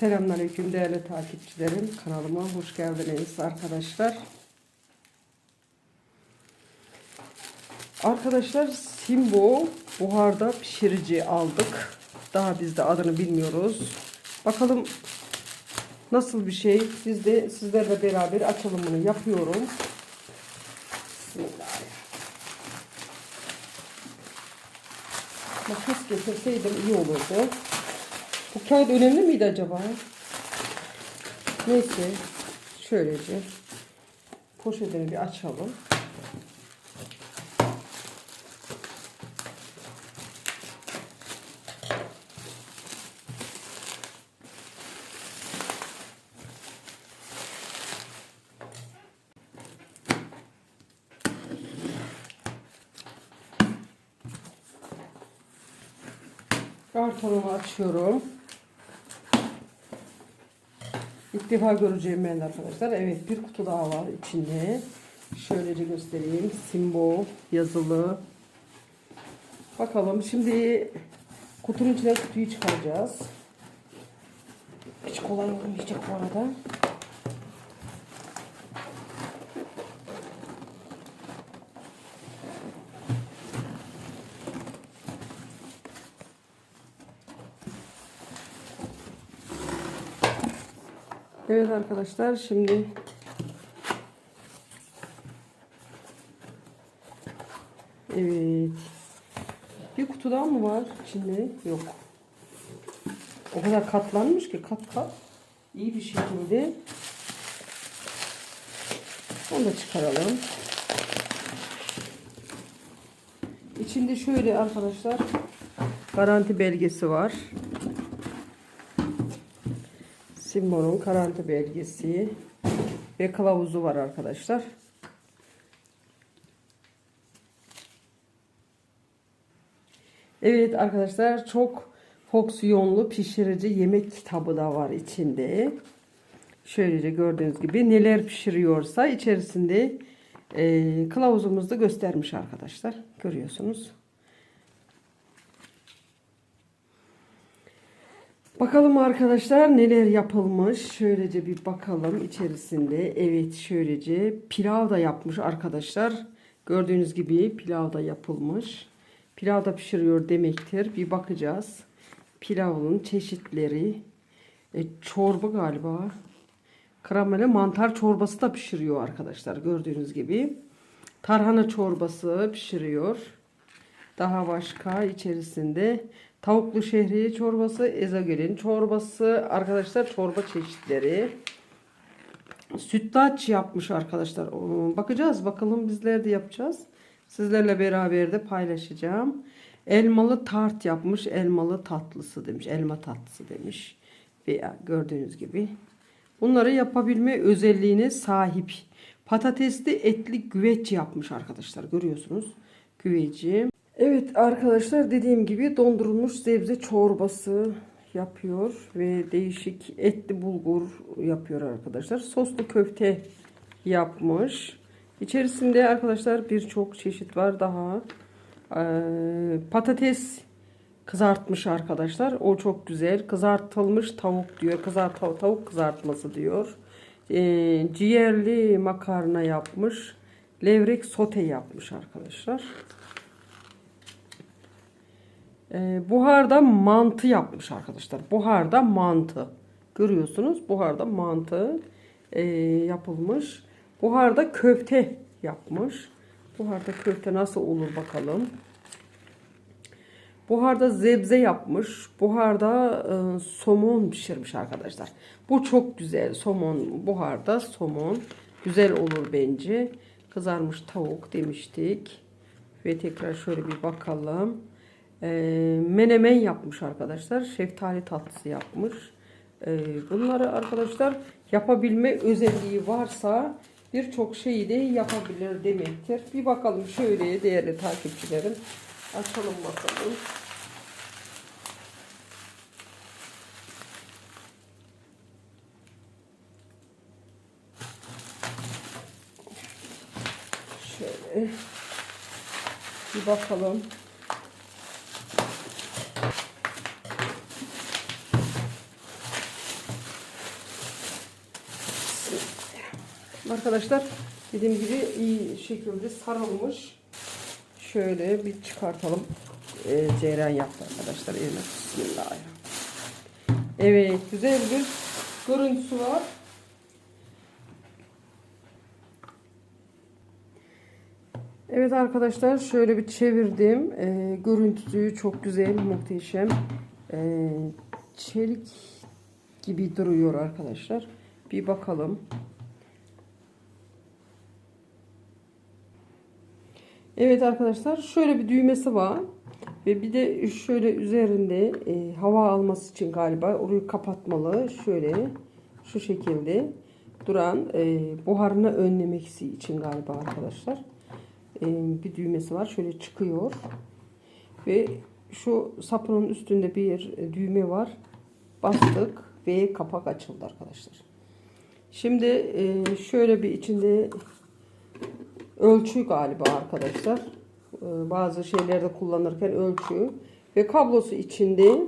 Selamünaleyküm değerli takipçilerim. Kanalıma hoş geldiniz arkadaşlar. Arkadaşlar Simbo buharda pişirici aldık. Daha biz de adını bilmiyoruz. Bakalım nasıl bir şey. Biz de sizlerle beraber açılımını yapıyorum. Bismillahirrahmanirrahim. Makas getirseydim iyi olurdu. Bu kağıt önemli miydi acaba? Neyse. Şöylece poşetini bir açalım. Kartonumu açıyorum. İlk defa göreceğim ben arkadaşlar. Evet bir kutu daha var içinde. Şöylece göstereyim. Simbo yazılı. Bakalım şimdi kutunun içine kutuyu çıkaracağız. Hiç kolay olmayacak bu arada. Evet arkadaşlar şimdi Evet. Bir kutu daha mı var içinde? Yok. O kadar katlanmış ki kat kat. İyi bir şekilde. Onu da çıkaralım. İçinde şöyle arkadaşlar garanti belgesi var. Simbo'nun garanti belgesi ve kılavuzu var arkadaşlar. Evet arkadaşlar çok fonksiyonlu pişirici yemek kitabı da var içinde. Şöylece gördüğünüz gibi neler pişiriyorsa içerisinde e, kılavuzumuzda göstermiş arkadaşlar. Görüyorsunuz. Bakalım arkadaşlar neler yapılmış. Şöylece bir bakalım içerisinde. Evet şöylece pilav da yapmış arkadaşlar. Gördüğünüz gibi pilav da yapılmış. Pilav da pişiriyor demektir. Bir bakacağız. Pilavın çeşitleri. E, çorba galiba. Karamele mantar çorbası da pişiriyor arkadaşlar. Gördüğünüz gibi. Tarhana çorbası pişiriyor. Daha başka içerisinde tavuklu şehriye çorbası, ezogelin çorbası, arkadaşlar çorba çeşitleri. Sütlaç yapmış arkadaşlar. Bakacağız bakalım bizler de yapacağız. Sizlerle beraber de paylaşacağım. Elmalı tart yapmış. Elmalı tatlısı demiş. Elma tatlısı demiş. Veya gördüğünüz gibi. Bunları yapabilme özelliğine sahip. Patatesli etli güveç yapmış arkadaşlar. Görüyorsunuz. Güveci. Evet arkadaşlar dediğim gibi dondurulmuş sebze çorbası yapıyor ve değişik etli bulgur yapıyor arkadaşlar. Soslu köfte yapmış. İçerisinde arkadaşlar birçok çeşit var daha. Ee, patates kızartmış arkadaşlar. O çok güzel. Kızartılmış tavuk diyor. Kızart tavuk kızartması diyor. Ee, ciğerli makarna yapmış. Levrek sote yapmış arkadaşlar. Ee, buharda mantı yapmış arkadaşlar. Buharda mantı. Görüyorsunuz buharda mantı e, yapılmış. Buharda köfte yapmış. Buharda köfte nasıl olur bakalım. Buharda zebze yapmış. Buharda e, somon pişirmiş arkadaşlar. Bu çok güzel. Somon buharda somon. Güzel olur bence. Kızarmış tavuk demiştik. Ve tekrar şöyle bir bakalım. E, menemen yapmış arkadaşlar. Şeftali tatlısı yapmış. E, bunları arkadaşlar yapabilme özelliği varsa birçok şeyi de yapabilir demektir. Bir bakalım şöyle değerli takipçilerim. Açalım bakalım. Şöyle bir bakalım. Arkadaşlar dediğim gibi iyi şekilde sarılmış. Şöyle bir çıkartalım. Ee, ceyran yaptı arkadaşlar. Evet. Bismillahirrahmanirrahim. Evet. Güzel bir görüntüsü var. Evet arkadaşlar şöyle bir çevirdim. Ee, görüntüsü çok güzel, muhteşem. Ee, çelik gibi duruyor arkadaşlar. Bir bakalım. Evet arkadaşlar şöyle bir düğmesi var. Ve bir de şöyle üzerinde e, hava alması için galiba orayı kapatmalı. Şöyle şu şekilde duran e, buharını önlemek için galiba arkadaşlar. E, bir düğmesi var. Şöyle çıkıyor. Ve şu sapının üstünde bir düğme var. Bastık ve kapak açıldı arkadaşlar. Şimdi e, şöyle bir içinde ölçü galiba arkadaşlar. Ee, Bazı şeylerde kullanırken ölçü ve kablosu içinde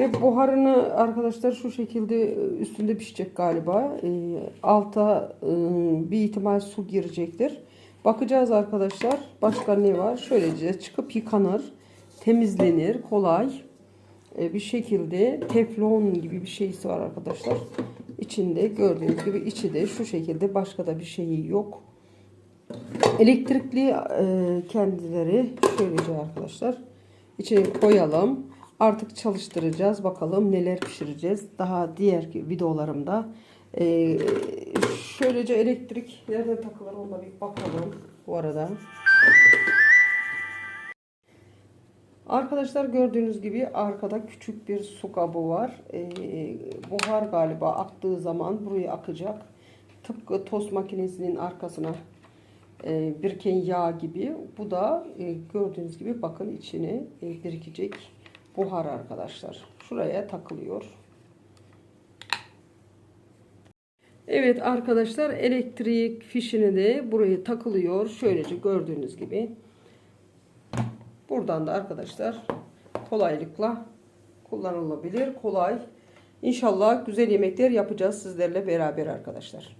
ve buharını arkadaşlar şu şekilde üstünde pişecek galiba. Ee, Alta e, bir ihtimal su girecektir. Bakacağız arkadaşlar. Başka ne var? Şöylece çıkıp yıkanır. Temizlenir. Kolay. Ee, Bir şekilde teflon gibi bir şeysi var arkadaşlar. İçinde gördüğünüz gibi içi de şu şekilde başka da bir şeyi yok. Elektrikli e, kendileri şöylece arkadaşlar. İçine koyalım. Artık çalıştıracağız. Bakalım neler pişireceğiz. Daha diğer videolarımda. E, şöylece elektrik nerede takılır ona bir bakalım bu arada. Arkadaşlar gördüğünüz gibi arkada küçük bir su kabı var. E, buhar galiba aktığı zaman buraya akacak. Tıpkı tost makinesinin arkasına e, biriken yağ gibi. Bu da e, gördüğünüz gibi bakın içine birikecek buhar arkadaşlar. Şuraya takılıyor. Evet arkadaşlar elektrik fişini de buraya takılıyor. Şöylece gördüğünüz gibi. Buradan da arkadaşlar kolaylıkla kullanılabilir. Kolay. İnşallah güzel yemekler yapacağız sizlerle beraber arkadaşlar.